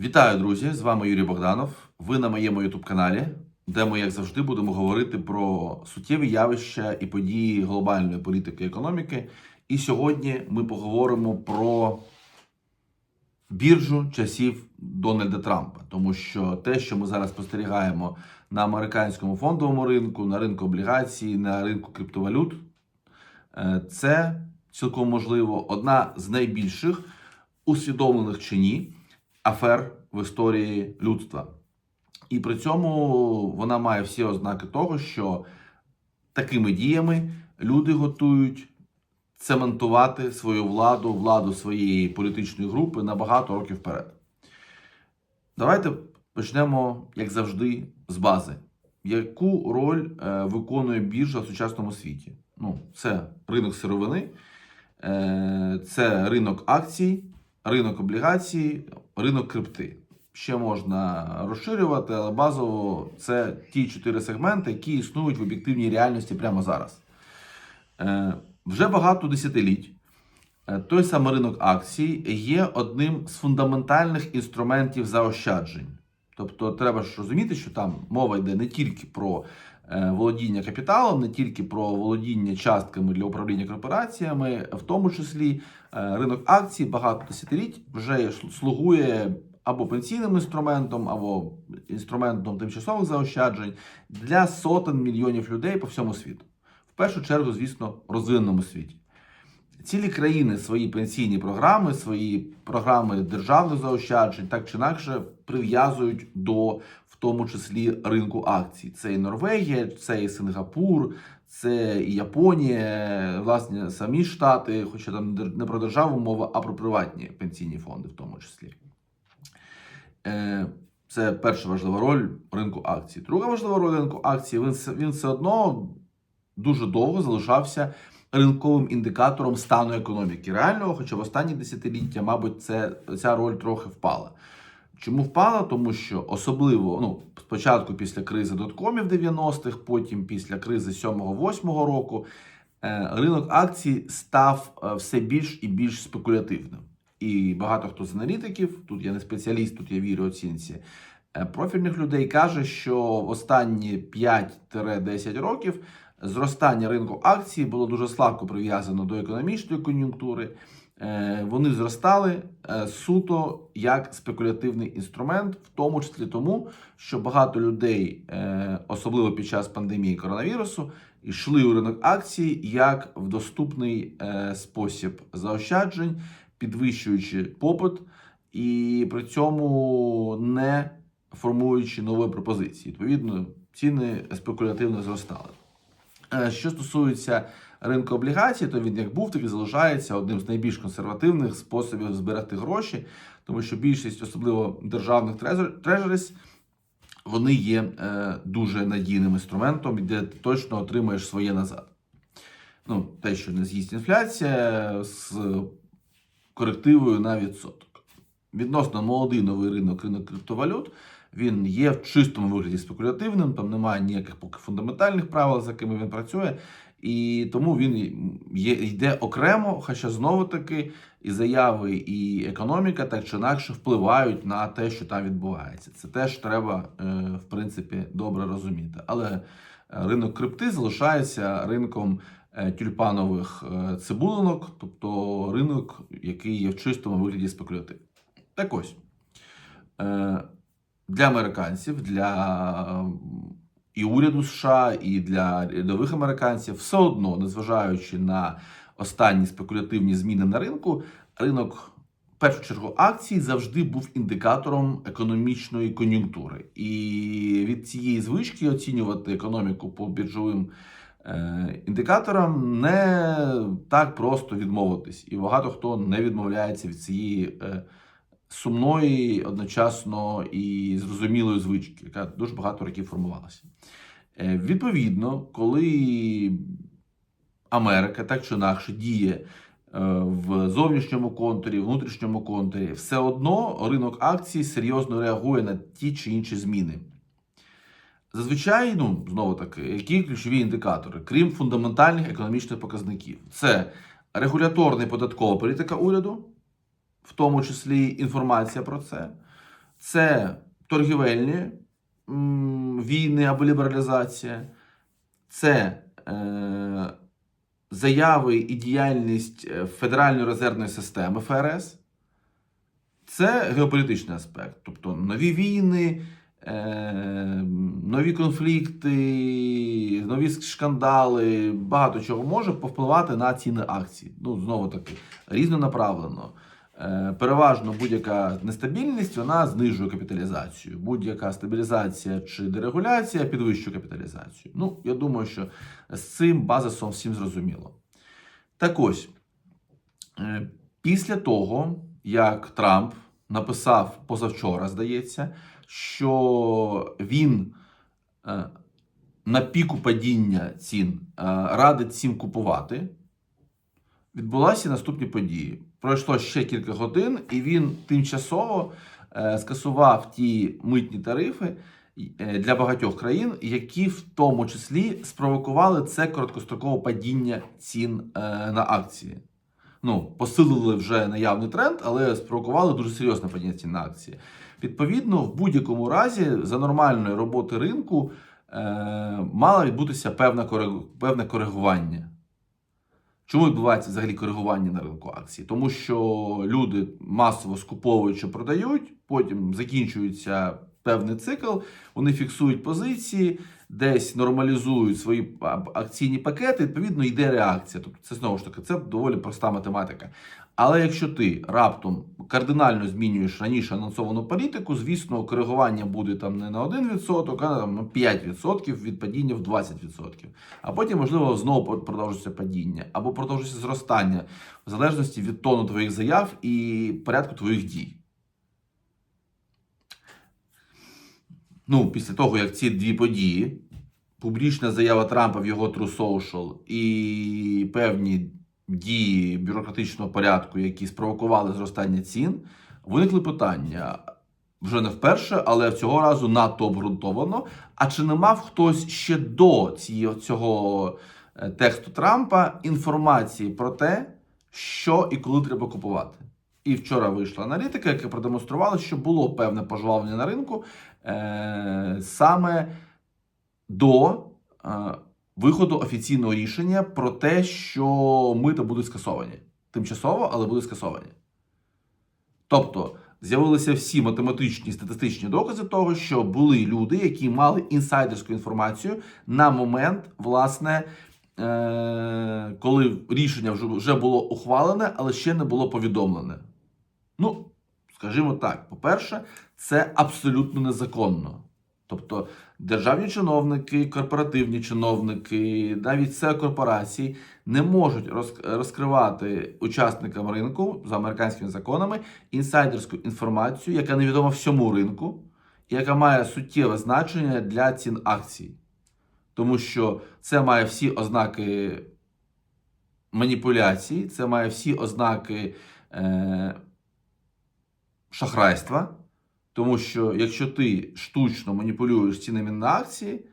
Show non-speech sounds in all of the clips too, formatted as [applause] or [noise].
Вітаю, друзі! З вами Юрій Богданов. Ви на моєму youtube каналі, де ми, як завжди, будемо говорити про суттєві явища і події глобальної політики і економіки. І сьогодні ми поговоримо про біржу часів Дональда Трампа, тому що те, що ми зараз спостерігаємо на американському фондовому ринку, на ринку облігацій, на ринку криптовалют, е, це цілком можливо одна з найбільших усвідомлених чи ні афер в історії людства. І при цьому вона має всі ознаки того, що такими діями люди готують цементувати свою владу, владу своєї політичної групи на багато років вперед. Давайте почнемо, як завжди, з бази. Яку роль е, виконує біржа в сучасному світі? Ну, це ринок сировини, е, це ринок акцій, ринок облігацій, ринок крипти. Ще можна розширювати, але базово це ті чотири сегменти, які існують в об'єктивній реальності прямо зараз. Е, Вже багато десятиліть е, той самий ринок акцій є одним з фундаментальних інструментів заощаджень. Тобто, треба ж розуміти, що там мова йде не тільки про володіння капіталом, не тільки про володіння частками для управління корпораціями, в тому числі е, ринок акцій багато десятиліть вже слугує або пенсійним інструментом, або інструментом тимчасових заощаджень для сотень мільйонів людей по всьому світу. В першу чергу, звісно, розвиненому світі. Цілі країни свої пенсійні програми, свої програми державних заощаджень так чи інакше прив'язують до, тому числі, ринку акцій. Це і Норвегія, це і Сингапур, це і Японія, власне, самі Штати, хоча там не про державу мова, а про приватні пенсійні фонди, в тому числі. Е, Це перша важлива роль ринку акцій. Друга важлива роль ринку акцій, він, він все одно дуже довго залишався ринковим індикатором стану економіки реального, хоча в останні десятиліття, мабуть, це, ця роль трохи впала. Чому впала? Тому що особливо ну, спочатку після кризи доткомів 90-х, потім після кризи 7-8 року, е, ринок акцій став е, все більш і більш спекулятивним. І багато хто з аналітиків, тут я не спеціаліст, тут я вірю оцінці, е, профільних людей каже, що в останні 5-10 років зростання ринку акцій було дуже слабко прив'язано до економічної кон'юнктури. Е, Вони зростали е, суто як спекулятивний інструмент, в тому числі тому, що багато людей, е, особливо під час пандемії коронавірусу, йшли у ринок акцій як в доступний спосіб заощаджень, підвищуючи попит і при цьому не формуючи нової пропозиції. Відповідно, ціни спекулятивно зростали. Е, Що стосується ринку облігацій, то він як був, так і залишається одним з найбільш консервативних способів збирати гроші, тому що більшість, особливо державних трежеріс, вони є е, дуже надійним інструментом, де ти точно отримаєш своє назад. Ну, те, що не з'їсть інфляція з корективою на відсоток. Відносно молодий новий ринок, ринок криптовалют, він є в чистому вигляді спекулятивним, там немає ніяких поки фундаментальних правил, за якими він працює, і тому він є, йде окремо, хоча знову таки і заяви, і економіка так чи інакше впливають на те, що там відбувається. Це теж треба, е, в принципі, добре розуміти. Але е, ринок крипти залишається ринком е, тюльпанових цибулинок, тобто ринок, який є в чистому вигляді спекулятивним. Так ось. Е, для американців, для і уряду США, і для рядових американців, все одно, незважаючи на останні спекулятивні зміни на ринку, ринок першу чергу акцій завжди був індикатором економічної кон'юнктури. І від цієї звички оцінювати економіку по біржовим е, індикаторам не так просто відмовитись. І багато хто не відмовляється від цієї. Сумної, одночасно і зрозумілої звички, яка дуже багато років формувалася. Е, Відповідно, коли Америка так чи інакше діє е, в зовнішньому контурі, внутрішньому контурі, все одно ринок акцій серйозно реагує на ті чи інші зміни. Зазвичай, ну знову таки, які ключові індикатори, крім фундаментальних економічних показників, це регуляторна податкова політика уряду, в тому числі інформація про це, це торгівельні війни або лібералізація, це е, заяви і діяльність е, Федеральної резервної системи ФРС. Це геополітичний аспект, тобто нові війни, е, нові конфлікти, нові шкандали, багато чого може повпливати на ціни акцій. Ну, знову таки, різнонаправлено. Е, Переважно будь-яка нестабільність вона знижує капіталізацію. Будь-яка стабілізація чи дерегуляція підвищує капіталізацію. Ну, я думаю, що з цим базисом всім зрозуміло. Так ось, е, після того, як Трамп написав позавчора, здається, що він е, на піку падіння цін радить всім купувати, відбулися наступні події. Пройшло ще кілька годин, і він тимчасово е, скасував ті митні тарифи е, для багатьох країн, які в тому числі спровокували це короткострокове падіння цін е, на акції. Ну, посилили вже наявний тренд, але спровокували дуже серйозне падіння цін на акції. Відповідно, в будь-якому разі за нормальної роботи ринку е, мало відбутися певне, кориг- певне коригування. Чому відбувається взагалі коригування на ринку акцій? Тому що люди масово скуповують чи продають, потім закінчується певний цикл, вони фіксують позиції, десь нормалізують свої акційні пакети, відповідно, йде реакція. Тобто це знову ж таки це доволі проста математика. Але якщо ти раптом кардинально змінюєш раніше анонсовану політику, звісно, коригування буде там не на 1%, а там на 5% від падіння в 20%. А потім, можливо, знову продовжиться падіння або продовжиться зростання в залежності від тону твоїх заяв і порядку твоїх дій. Ну, після того, як ці дві події, публічна заява Трампа в його True Social і певні дії бюрократичного порядку, які спровокували зростання цін, виникли питання. Вже не вперше, але цього разу надто обґрунтовано. А чи не мав хтось ще до цього е, тексту Трампа інформації про те, що і коли треба купувати? І вчора вийшла аналітика, яка продемонструвала, що було певне пожвавлення на ринку е, саме до е, виходу офіційного рішення про те, що мита будуть скасовані. Тимчасово, але будуть скасовані. Тобто з'явилися всі математичні статистичні докази того, що були люди, які мали інсайдерську інформацію на момент, власне, е- коли рішення вже- було ухвалене, але ще не було повідомлене. Ну, скажімо так, по-перше, це абсолютно незаконно. Тобто державні чиновники, корпоративні чиновники, навіть це корпорації не можуть розкривати учасникам ринку за американськими законами інсайдерську інформацію, яка невідома всьому ринку, і яка має суттєве значення для цін акцій. Тому що це має всі ознаки маніпуляцій, це має всі ознаки е, шахрайства. Тому що якщо ти штучно маніпулюєш цінами на акції,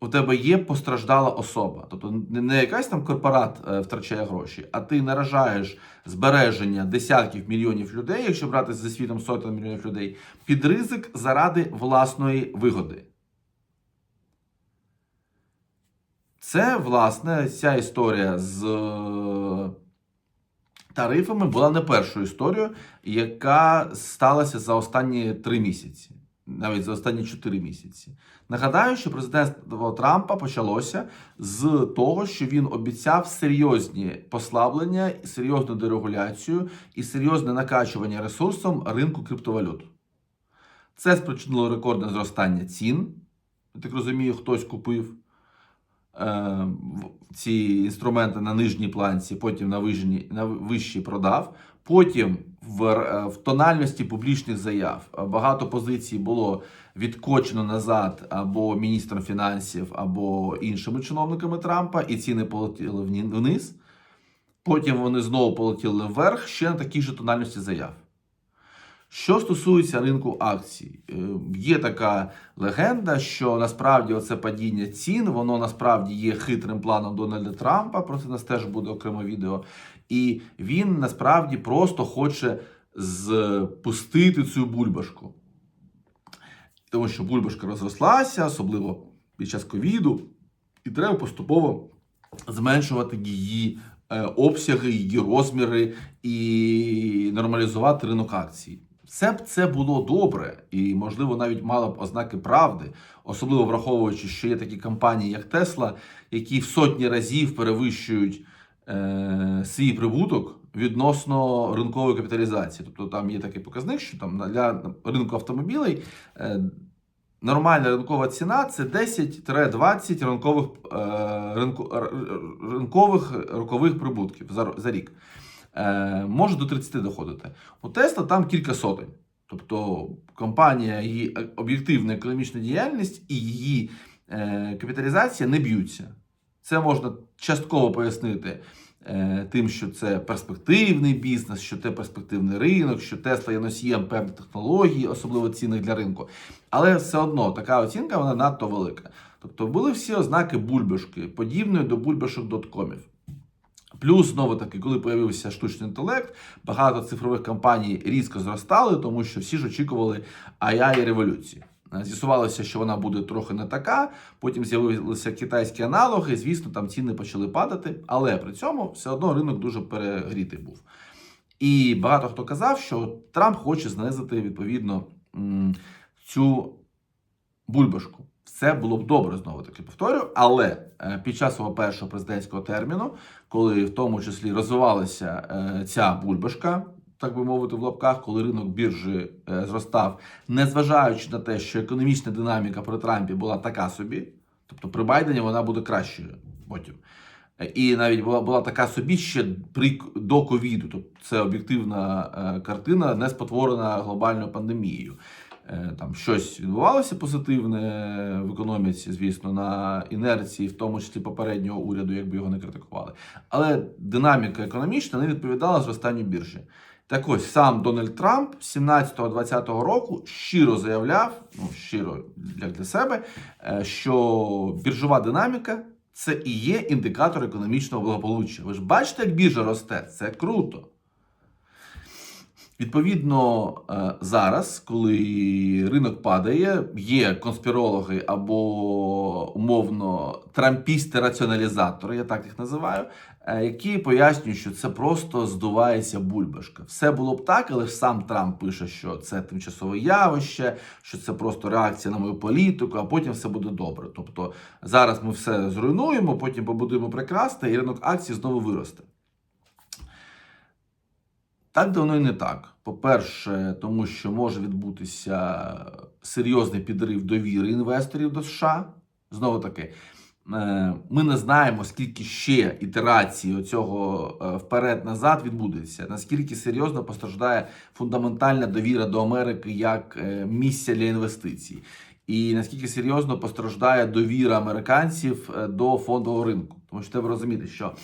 у тебе є постраждала особа. Тобто не якась там корпорат е, втрачає гроші, а ти наражаєш збереження десятків мільйонів людей, якщо брати зі світом сотень мільйонів людей, під ризик заради власної вигоди. Це, власне, ця історія з е, тарифами була не першою історією, яка сталася за останні три місяці, навіть за останні чотири місяці. Нагадаю, що президентство Трампа почалося з того, що він обіцяв серйозні послаблення, серйозну дерегуляцію і серйозне накачування ресурсом ринку криптовалют. Це спричинило рекордне зростання цін. Я так розумію, хтось купив ці інструменти на нижній планці, потім на вищій, на вищій продав. Потім в, е, в тональності публічних заяв е, багато позицій було відкочено назад або міністром фінансів, або іншими чиновниками Трампа, і ціни полетіли вниз. Потім вони знову полетіли вверх ще на такій же тональності заяв. Що стосується ринку акцій, е, є така легенда, що насправді оце падіння цін, воно насправді є хитрим планом Дональда Трампа. Про це нас теж буде окреме відео. І він насправді просто хоче спустити цю бульбашку. Тому що бульбашка розрослася, особливо під час ковіду, і треба поступово зменшувати її е, обсяги, її розміри і нормалізувати ринок акцій. Все б це було добре і, можливо, навіть мало б ознаки правди, особливо враховуючи, що є такі компанії, як Тесла, які в сотні разів перевищують е, свій прибуток відносно ринкової капіталізації. Тобто там є такий показник, що там для ринку автомобілей е, нормальна ринкова ціна це 10-20 ринкових, е, ринку, ринкових рокових прибутків за, за рік. Е, може до 30 доходити. У Тесла там кілька сотень. Тобто компанія, її об'єктивна економічна діяльність і її е, капіталізація не б'ються. Це можна частково пояснити е, тим, що це перспективний бізнес, що це перспективний ринок, що Тесла є носієм певних технологій, особливо цінних для ринку. Але все одно така оцінка вона надто велика. Тобто були всі ознаки бульбашки, подібної до бульбашок доткомів. Плюс, знову таки, коли появився штучний інтелект, багато цифрових компаній різко зростали, тому що всі ж очікували AI революції. Е, З'ясувалося, що вона буде трохи не така. Потім з'явилися китайські аналоги. Звісно, там ціни почали падати, але при цьому все одно ринок дуже перегрітий був. І багато хто казав, що Трамп хоче знизити відповідно цю бульбашку. Все було б добре, знову таки повторю. Але е, під час свого першого президентського терміну, коли в тому числі розвивалася е, ця бульбашка, так би мовити, в лапках, коли ринок біржі е, зростав, незважаючи на те, що економічна динаміка при Трампі була така собі, тобто при Байдені вона буде кращою потім. І навіть була, була така собі ще при до ковіду. Тобто це об'єктивна картина, не спотворена глобальною пандемією. Е, Там щось відбувалося позитивне в економіці, звісно, на інерції, в тому числі попереднього уряду, якби його не критикували. Але динаміка економічна не відповідала зростанню біржі. Так ось сам Дональд Трамп 17-20 року щиро заявляв, ну щиро як для себе, е, що біржова динаміка це і є індикатор економічного благополуччя. Ви ж бачите, як біржа росте, це круто. Відповідно, е, зараз, коли ринок падає, є конспірологи або умовно трампісти-раціоналізатори, я так їх називаю, е, які пояснюють, що це просто здувається бульбашка. Все було б так, але сам Трамп пише, що це тимчасове явище, що це просто реакція на мою політику, а потім все буде добре. Тобто зараз ми все зруйнуємо, потім побудуємо прекрасне, і ринок акцій знову виросте. Так давно і не так. По-перше, тому що може відбутися серйозний підрив довіри інвесторів до США. Знову таки, е, ми не знаємо, скільки ще ітерацій оцього е, вперед-назад відбудеться, наскільки серйозно постраждає фундаментальна довіра до Америки як е, місця для інвестицій, і наскільки серйозно постраждає довіра американців до фондового ринку. Тому що треба розуміти, що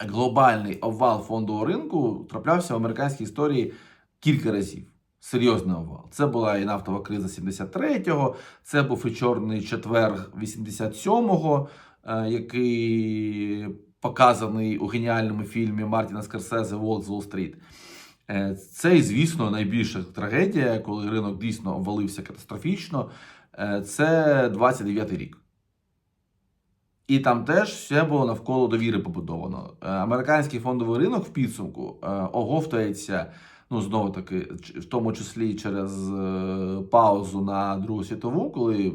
глобальний обвал фондового ринку траплявся в американській історії кілька разів. Серйозний обвал. Це була і нафтова криза 73-го, це був і чорний четвер 87-го, е, який показаний у геніальному фільмі Мартіна Скорсезе «Волк з Уолл-стріт». Е, Це, звісно, найбільша трагедія, коли ринок дійсно обвалився катастрофічно. Е, Це 29-й рік. І там теж все було навколо довіри побудовано. Е, Американський фондовий ринок в підсумку оговтається, ну знову таки, в тому числі через е, паузу на Другу світову, коли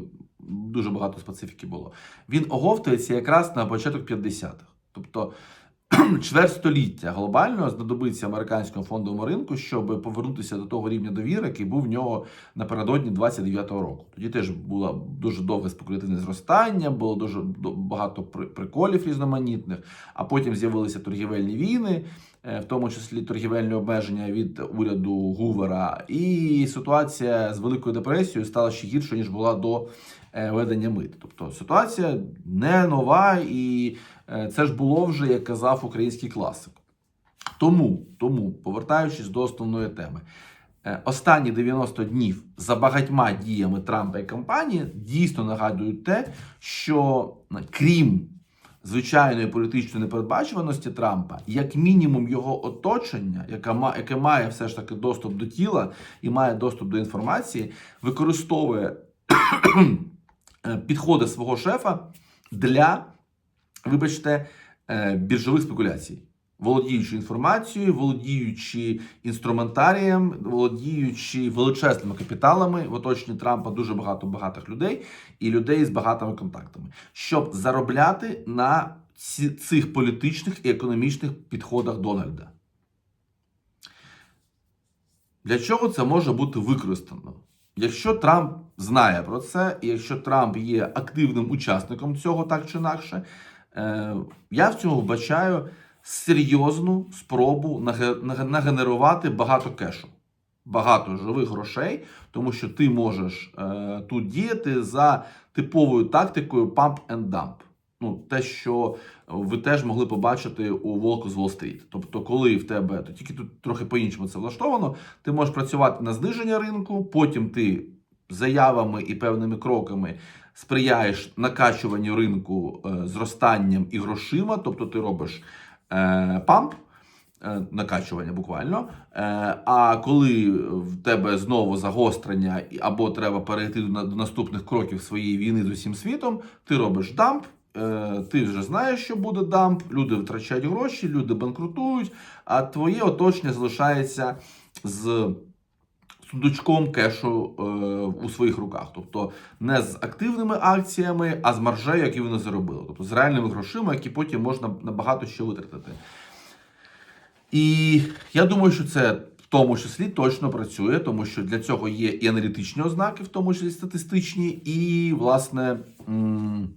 дуже багато специфіки було. Він оговтується якраз на початок 50-х. Тобто [clears throat] чверть століття глобально знадобиться американському фондовому ринку, щоб повернутися до того рівня довіри, який був в нього напередодні 29-го року. Тоді теж було дуже довге спекулятивне зростання, було дуже багато при- приколів різноманітних, а потім з'явилися торгівельні війни, е, в тому числі торгівельні обмеження від уряду Гувера. І ситуація з Великою депресією стала ще гіршою, ніж була до е, введення мит. Тобто ситуація не нова, і це ж було вже, як казав український класик. Тому, тому, повертаючись до основної теми, е, останні 90 днів за багатьма діями Трампа і компанії дійсно нагадують те, що е, крім звичайної політичної непередбачуваності Трампа, як мінімум його оточення, яке яке має все ж таки доступ до тіла і має доступ до інформації, використовує е, підходи свого шефа для, вибачте, е, біржових спекуляцій. Володіючи інформацією, володіючи інструментарієм, володіючи величезними капіталами в оточенні Трампа дуже багато багатих людей і людей з багатими контактами, щоб заробляти на цих політичних і економічних підходах Дональда. Для чого це може бути використано? Якщо Трамп знає про це, і якщо Трамп є активним учасником цього так чи інакше, я в цьому вбачаю серйозну спробу наге- наге- нагенерувати багато кешу, багато живих грошей, тому що ти можеш е, тут діяти за типовою тактикою pump and dump. Ну, те, що ви теж могли побачити у Волку з Уолл-стріт. Тобто, коли в тебе, то тільки тут трохи по-іншому це влаштовано, ти можеш працювати на зниження ринку, потім ти заявами і певними кроками сприяєш накачуванню ринку е, зростанням і грошима, тобто ти робиш е, памп, е, накачування буквально. А коли в тебе знову загострення або треба перейти до, наступних кроків своєї війни з усім світом, ти робиш дамп. Ти вже знаєш, що буде дамп, люди втрачають гроші, люди банкрутують, а твоє оточення залишається з сундучком кешу е, у своїх руках. Тобто не з активними акціями, а з маржею, які вони заробили. Тобто з реальними грошима, які потім можна набагато що витратити. І я думаю, що це в тому числі точно працює, тому що для цього є і аналітичні ознаки, в тому числі статистичні, і, власне, м,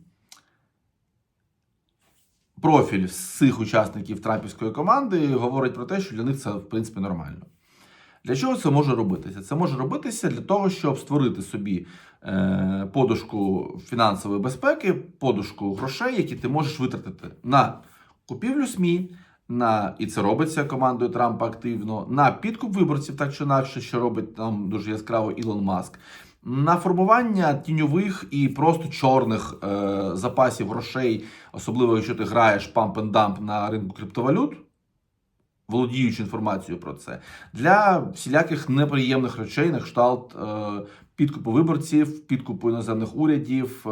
профіль з цих учасників Трампівської команди говорить про те, що для них це в принципі нормально. Для чого це може робитися? Це може робитися для того, щоб створити собі е, подушку фінансової безпеки, подушку грошей, які ти можеш витратити на купівлю СМІ, на і це робиться командою Трампа активно, на підкуп виборців, так чи інакше, що робить там дуже яскраво Ілон Маск. На формування тіньових і просто чорних е, запасів грошей, особливо якщо ти граєш dump на ринку криптовалют, володіючи інформацією про це, для всіляких неприємних речей на кшталт е, підкупу виборців, підкупу іноземних урядів, е,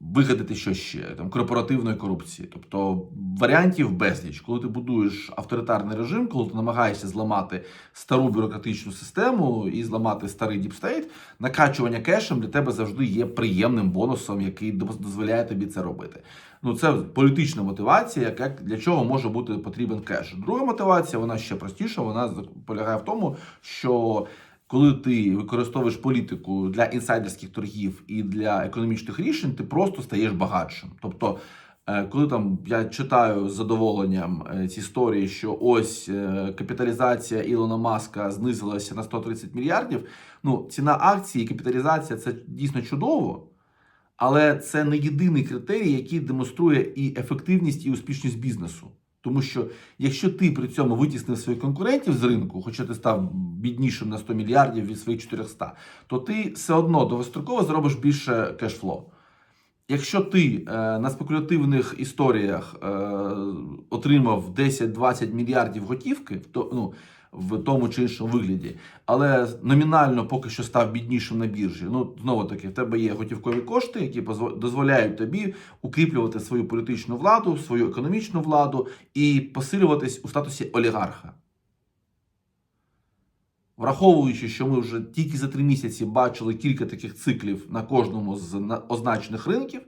вигадати що ще там корпоративної корупції. Тобто варіантів безліч, коли ти будуєш авторитарний режим, коли ти намагаєшся зламати стару бюрократичну систему і зламати старий діпстейт, накачування кешем для тебе завжди є приємним бонусом, який дозволяє тобі це робити. Ну, це політична мотивація, яка для чого може бути потрібен кеш. Друга мотивація, вона ще простіша. Вона полягає в тому, що коли ти використовуєш політику для інсайдерських торгів і для економічних рішень, ти просто стаєш багатшим. Тобто, е, коли там я читаю з задоволенням е, ці історії, що ось е, капіталізація Ілона Маска знизилася на 130 мільярдів. Ну, ціна акції і капіталізація це дійсно чудово. Але це не єдиний критерій, який демонструє і ефективність, і успішність бізнесу. Тому що якщо ти при цьому витіснив своїх конкурентів з ринку, хоча ти став біднішим на 100 мільярдів від своїх 400, то ти все одно довгостроково зробиш більше кешфло. Якщо ти е, на спекулятивних історіях е, отримав 10-20 мільярдів готівки, то ну. В тому чи іншому вигляді, але номінально поки що став біднішим на біржі. Ну знову таки, в тебе є готівкові кошти, які дозволяють тобі укріплювати свою політичну владу, свою економічну владу і посилюватись у статусі олігарха. Враховуючи, що ми вже тільки за три місяці бачили кілька таких циклів на кожному з означених ринків,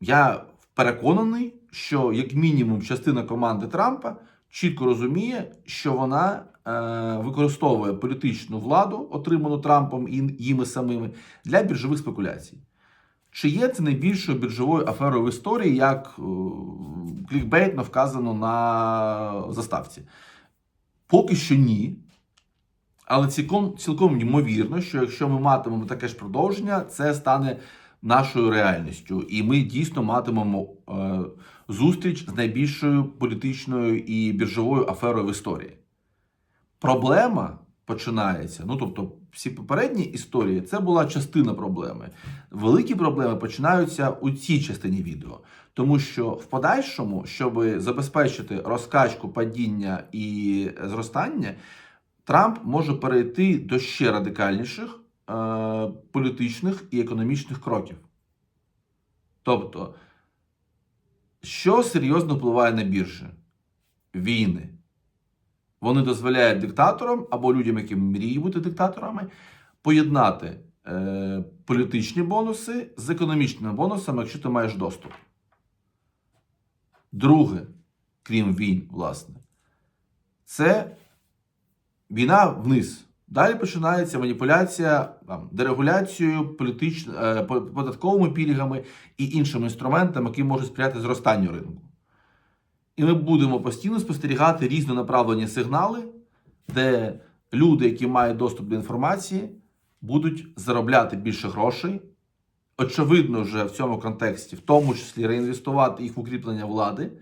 я переконаний, що як мінімум частина команди Трампа чітко розуміє, що вона е, використовує політичну владу, отриману Трампом і їми самими, для біржових спекуляцій. Чи є це найбільшою біржовою аферою в історії, як е, клікбейтно вказано на заставці? Поки що ні. Але цілком, цілком ймовірно, що якщо ми матимемо таке ж продовження, це стане нашою реальністю. І ми дійсно матимемо е, зустріч з найбільшою політичною і біржовою аферою в історії. Проблема починається, ну тобто, всі попередні історії це була частина проблеми. Великі проблеми починаються у цій частині відео. Тому що в подальшому, щоб забезпечити розкачку падіння і зростання, Трамп може перейти до ще радикальніших політичних і економічних кроків. Тобто, що серйозно впливає на біржі? Війни. Вони дозволяють диктаторам або людям, які мріють бути диктаторами, поєднати е, політичні бонуси з економічними бонусами, якщо ти маєш доступ. Друге, крім війн, власне, це війна вниз. Далі починається маніпуляція там, дерегуляцією, політич... е, податковими пільгами і іншими інструментами, які можуть сприяти зростанню ринку. І ми будемо постійно спостерігати різнонаправлені сигнали, де люди, які мають доступ до інформації, будуть заробляти більше грошей. Очевидно, вже в цьому контексті, в тому числі реінвестувати їх в укріплення влади,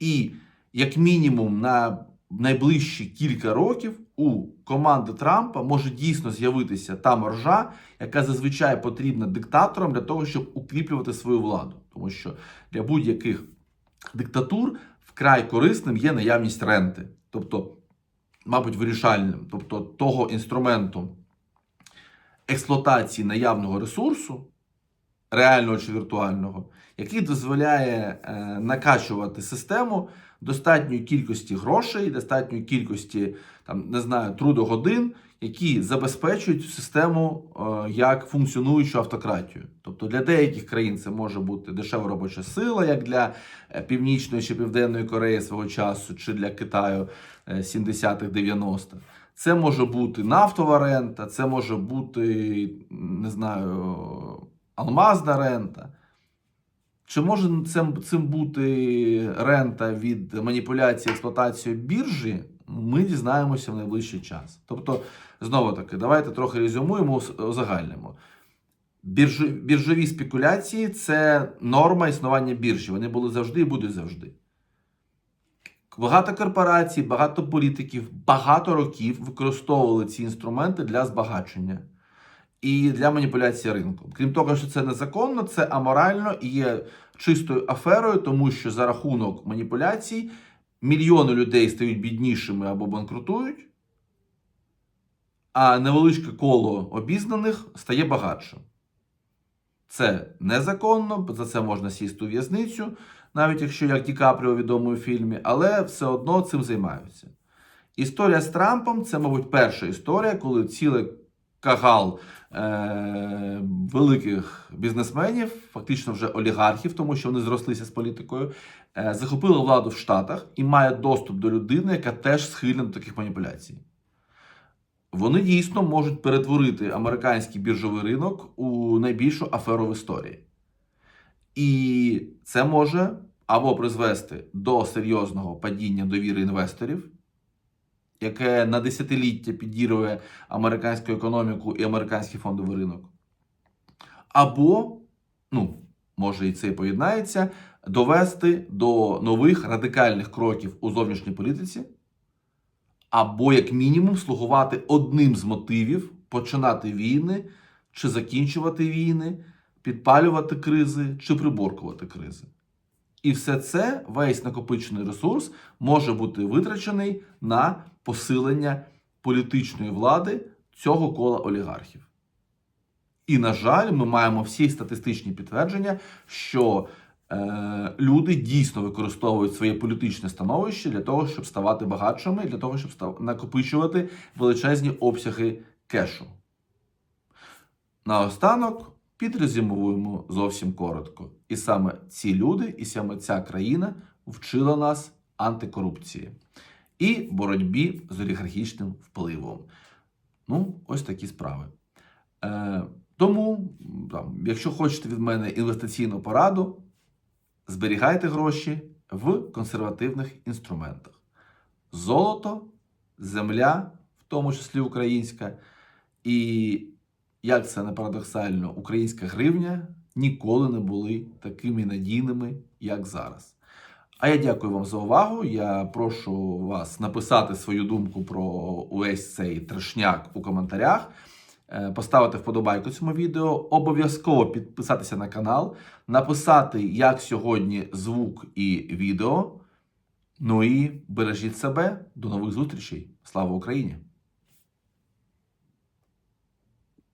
і як мінімум на найближчі кілька років у команди Трампа може дійсно з'явитися та маржа, яка зазвичай потрібна диктаторам для того, щоб укріплювати свою владу. Тому що для будь-яких диктатур вкрай корисним є наявність ренти, тобто, мабуть, вирішальним, тобто того інструменту експлуатації наявного ресурсу, реального чи віртуального, який дозволяє е, накачувати систему достатньої кількості грошей, достатньої кількості там, не знаю, трудогодин, які забезпечують систему е, як функціонуючу автократію. Тобто для деяких країн це може бути дешева робоча сила, як для е, Північної чи Південної Кореї свого часу, чи для Китаю е, 70-х, 90-х. Це може бути нафтова рента, це може бути, не знаю, алмазна рента. Чи може цим, цим бути рента від маніпуляції експлуатацією біржі? Ми дізнаємося в найближчий час. Тобто, знову таки, давайте трохи резюмуємо, узагальнимо. Біржу, біржові спекуляції це норма існування біржі. Вони були завжди і будуть завжди. Багато корпорацій, багато політиків багато років використовували ці інструменти для збагачення і для маніпуляції ринком. Крім того, що це незаконно, це аморально і є чистою аферою, тому що за рахунок маніпуляцій мільйони людей стають біднішими або банкрутують, а невеличке коло обізнаних стає багатшим. Це незаконно, за це можна сісти у в'язницю, навіть якщо як Ді Капріо у фільмі, але все одно цим займаються. Історія з Трампом це, мабуть, перша історія, коли цілий кагал е- великих бізнесменів, фактично вже олігархів, тому що вони зрослися з політикою, е- захопили владу в Штатах і має доступ до людини, яка теж схильна до таких маніпуляцій. Вони дійсно можуть перетворити американський біржовий ринок у найбільшу аферу в історії. І це може або призвести до серйозного падіння довіри інвесторів, яке на десятиліття підірвує американську економіку і американський фондовий ринок. Або, ну, може і це поєднається, довести до нових радикальних кроків у зовнішній політиці, або, як мінімум, слугувати одним з мотивів починати війни чи закінчувати війни, підпалювати кризи чи приборкувати кризи. І все це, весь накопичений ресурс, може бути витрачений на посилення політичної влади цього кола олігархів. І, на жаль, ми маємо всі статистичні підтвердження, що е, люди дійсно використовують своє політичне становище для того, щоб ставати багатшими, для того, щоб став... накопичувати величезні обсяги кешу. Наостанок підрезюмуємо зовсім коротко. І саме ці люди, і саме ця країна вчила нас антикорупції і боротьбі з олігархічним впливом. Ну, ось такі справи. Е, тому, там, якщо хочете від мене інвестиційну пораду, зберігайте гроші в консервативних інструментах: золото, земля, в тому числі українська, і як це не парадоксально, українська гривня ніколи не були такими надійними, як зараз. А я дякую вам за увагу. Я прошу вас написати свою думку про увесь цей трешняк у коментарях, е, поставити вподобайку цьому відео, обов'язково підписатися на канал, написати, як сьогодні звук і відео. Ну і бережіть себе. До нових зустрічей. Слава Україні!